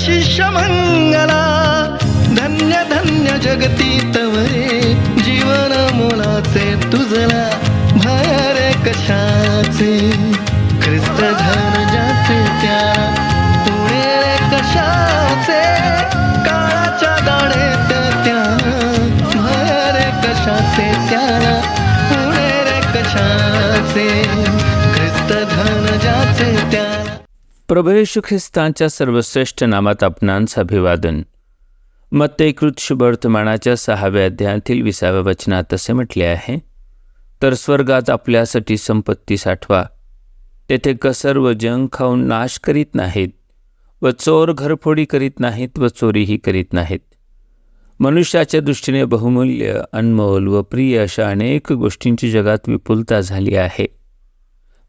शिष्य मंगला धन्य धन्य जगती तवरे जीवन मोलाचे तुझला भर कशाचे? ख्रिस्त धन ज्याचे त्या पुणे रे कशाचे? काळाच्या दाढेत त्या भय कशाचे? त्याला पुणे रे कशाचे? ख्रिस्त धन ज्याचे त्या प्रभू ख्रिस्तांच्या सर्वश्रेष्ठ नामात आपणांस अभिवादन मत्तेकृत शुभवर्तमानाच्या सहाव्या अध्यायातील विसाव्या वचनात असे म्हटले आहे तर स्वर्गात आपल्यासाठी संपत्ती साठवा. तेथे कसर व जंग खाऊन नाश करीत नाहीत व चोर घरफोडी करीत नाहीत व चोरीही करीत नाहीत. मनुष्याच्या दृष्टीने बहुमूल्य अनमोल व प्रिय अशा अनेक गोष्टींची जगात विपुलता झाली आहे.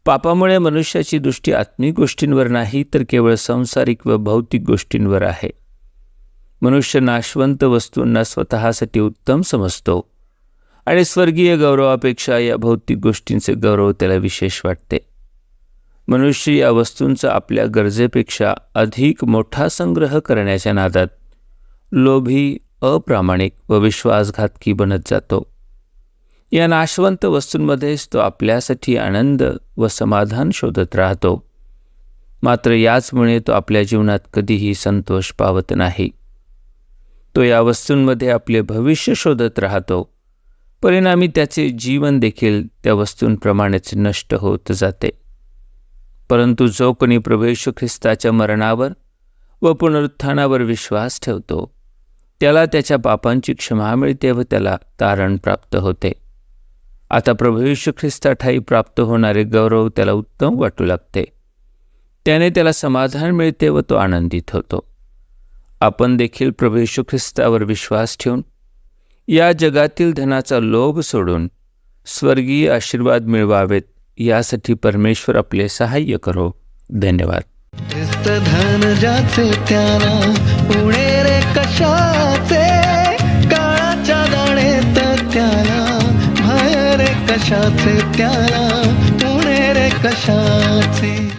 पापामुळे मनुष्याची दृष्टी आत्मिक गोष्टींवर नाही तर केवळ सांसारिक व भौतिक गोष्टींवर आहे. मनुष्य नाशवंत वस्तूंना स्वतःसाठी उत्तम समजतो. आणि स्वर्गीय गौरवापेक्षा या भौतिक गोष्टींचे गौरव त्याला विशेष वाटते. मनुष्य या वस्तूंचा आपल्या गरजेपेक्षा अधिक मोठा संग्रह करण्याच्या नादात लोभी अप्रामाणिक व विश्वासघातकी बनत जातो. या नाशवंत वस्तूंमध्येच तो आपल्यासाठी आनंद व समाधान शोधत राहतो. मात्र याचमुळे तो आपल्या जीवनात कधीही संतोष पावत नाही. तो या वस्तूंमध्ये आपले भविष्य शोधत राहतो. परिणामी त्याचे जीवन देखील त्या वस्तूंप्रमाणेच नष्ट होत जाते. परंतु जो कोणी प्रवेश ख्रिस्ताच्या मरणावर व पुनरुत्थानावर विश्वास ठेवतो त्याला त्याच्या पापांची क्षमा मिळते व त्याला तारण प्राप्त होते. आता प्रभू यशू ख्रिस्ताठाई प्राप्त होणारे गौरव त्याला उत्तम वाटू लागते. त्याने त्याला समाधान मिळते व तो आनंदित होतो. आपण देखील प्रभू यशू ख्रिस्तावर विश्वास ठेवून या जगातील धनाचा लोभ सोडून स्वर्गीय आशीर्वाद मिळवावेत यासाठी परमेश्वर आपले सहाय्य करो. धन्यवाद. धन ज्याचे त्याला पुणे रे कशाचे? कशाचे त्याला पुणे रे कशाचे